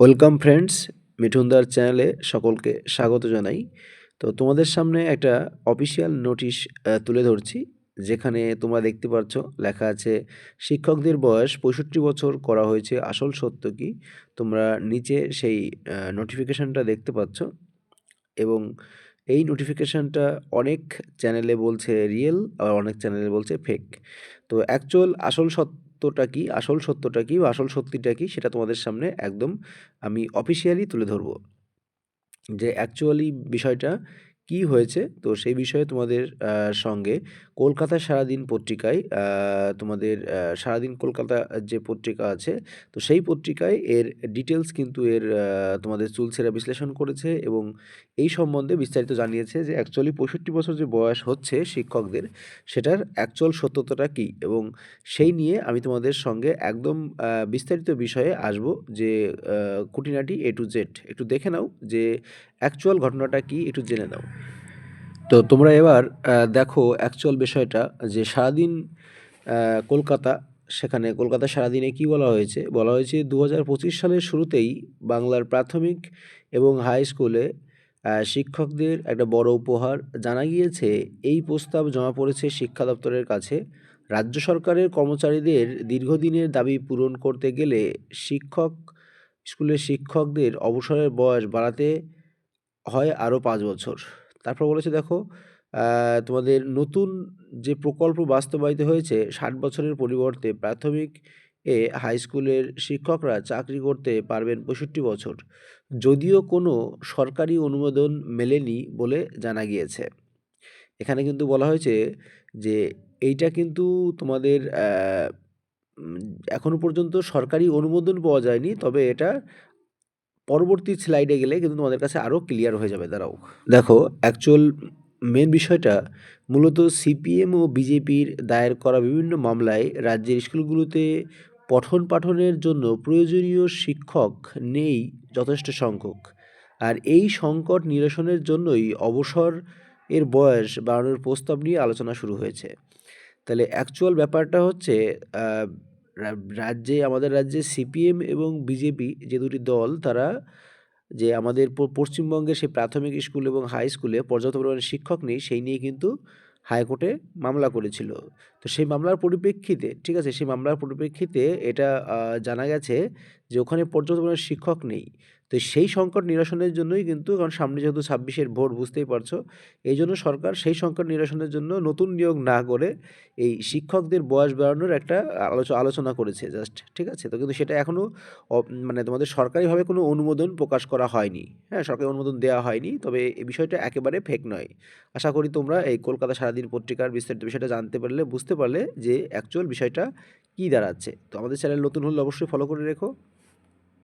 Welcome friends, মিঠুনদার চ্যানেলে সকলকে স্বাগত জানাই। তো তোমাদের সামনে একটা অফিসিয়াল নোটিশ তুলে ধরছি, যেখানে তোমরা দেখতে পাচ্ছ, লেখা আছে, শিক্ষকদের বয়স পঁয়ষট্টি বছর করা হয়েছে, আসল সত্য কি? তোমরা নিচে সেই নোটিফিকেশানটা দেখতে পাচ্ছ এবং এই নোটিফিকেশানটা অনেক চ্যানেলে বলছে রিয়েল আর অনেক চ্যানেলে বলছে ফেক তো অ্যাকচুয়াল আসল সত্যটা কি, আসল সত্যটা কি বা আসল সত্যিটা কি সেটা তোমাদের সামনে একদম আমি অফিসিয়ালি তুলে ধরবো। যে অ্যাকচুয়ালি বিষয়টা কি হয়েছে? তো সেই বিষয়ে তোমাদের সঙ্গে কলকাতা সারাদিন পত্রিকায় তোমাদের সারাদিন কলকাতা যে পত্রিকা আছে, তো সেই পত্রিকায় এর ডিটেলস কিন্তু এর তোমাদের চুলছেরা বিশ্লেষণ করেছে এবং এই সম্বন্ধে বিস্তারিত জানিয়েছে যে অ্যাকচুয়ালি পঁয়ষট্টি বছর যে বয়স হচ্ছে শিক্ষকদের, সেটার অ্যাকচুয়াল সত্যতাটা কী? এবং সেই নিয়ে আমি তোমাদের সঙ্গে একদম বিস্তারিত বিষয়ে আসব যে খুঁটিনাটি এ টু জেড একটু দেখে নাও যে অ্যাকচুয়াল ঘটনাটা কি? একটু জেনে নাও। তো তোমরা এবার দেখো অ্যাকচুয়াল বিষয়টা যে সারাদিন কলকাতা, সেখানে কলকাতা সারাদিনে কি বলা হয়েছে? বলা হয়েছে দু হাজার পঁচিশ সালের শুরুতেই বাংলার প্রাথমিক এবং হাই স্কুলে শিক্ষকদের একটা বড় উপহার জানা গিয়েছে। এই প্রস্তাব জমা পড়েছে শিক্ষা দপ্তরের কাছে। রাজ্য সরকারের কর্মচারীদের দীর্ঘদিনের দাবি পূরণ করতে গেলে শিক্ষক, স্কুলের শিক্ষকদের অবসরের বয়স বাড়াতে হয় আরও পাঁচ বছর। তারপর বলেছে, দেখো তোমাদের নতুন যে প্রকল্প বাস্তবায়িত হয়েছে, ষাট বছরের পরিবর্তে প্রাথমিক এ হাই স্কুলের শিক্ষকরা চাকরি করতে পারবেন পঁয়ষট্টি বছর। যদিও কোনো সরকারি অনুমোদন মেলেনি বলে জানা গিয়েছে। এখানে কিন্তু বলা হয়েছে যে, এইটা কিন্তু তোমাদের এখনও পর্যন্ত সরকারি অনুমোদন পাওয়া যায়নি, তবে এটা পরবর্তী স্লাইডে গেলে কিন্তু তোমাদের কাছে আরও ক্লিয়ার হয়ে যাবে, দাঁড়াও। দেখো অ্যাকচুয়াল মেন বিষয়টা মূলত সিপিএম ও বিজেপির দায়ের করা বিভিন্ন মামলায় রাজ্যের স্কুলগুলোতে পঠন পাঠনের জন্য প্রয়োজনীয় শিক্ষক নেই যথেষ্ট সংখ্যক। আর এই সংকট নিরসনের জন্যই অবসর এর বয়স বাড়ানোর প্রস্তাব নিয়ে আলোচনা শুরু হয়েছে। তাহলে অ্যাকচুয়াল ব্যাপারটা হচ্ছে রাজ্যে, আমাদের রাজ্যে সিপিএম এবং বিজেপি যে দুটি দল, তারা যে আমাদের পশ্চিমবঙ্গের সেই প্রাথমিক স্কুল এবং হাই স্কুলে পর্যাপ্ত পরিমাণে শিক্ষক নেই, সেই নিয়ে কিন্তু হাইকোর্টে মামলা করেছিল। তো সেই মামলার পরিপ্রেক্ষিতে, ঠিক আছে, সেই মামলার পরিপ্রেক্ষিতে এটা জানা গেছে যে ওখানে পর্যাপ্ত পরিমাণে শিক্ষক নেই। তো সেই সংকট নিরসনের জন্যই কিন্তু, কারণ সামনে যেহেতু ছাব্বিশের ভোট, বুঝতেই পারছ, এই জন্য সরকার সেই সংকট নিরসনের জন্য নতুন নিয়োগ না করে এই শিক্ষকদের বয়স বাড়ানোর একটা আলোচনা করেছে জাস্ট, ঠিক আছে? তো কিন্তু সেটা এখনও মানে তোমাদের সরকারিভাবে কোনো অনুমোদন প্রকাশ করা হয়নি। হ্যাঁ সরকারি অনুমোদন দেওয়া হয়নি, তবে এই বিষয়টা একেবারে ফেক নয়। আশা করি তোমরা এই কলকাতা সারাদিন পত্রিকার বিস্তারিত বিষয়টা জানতে পারলে, বুঝতে পারলে যে অ্যাকচুয়াল বিষয়টা কী দাঁড়াচ্ছে। তো আমাদের চ্যানেল নতুন হলে অবশ্যই ফলো করে রেখো।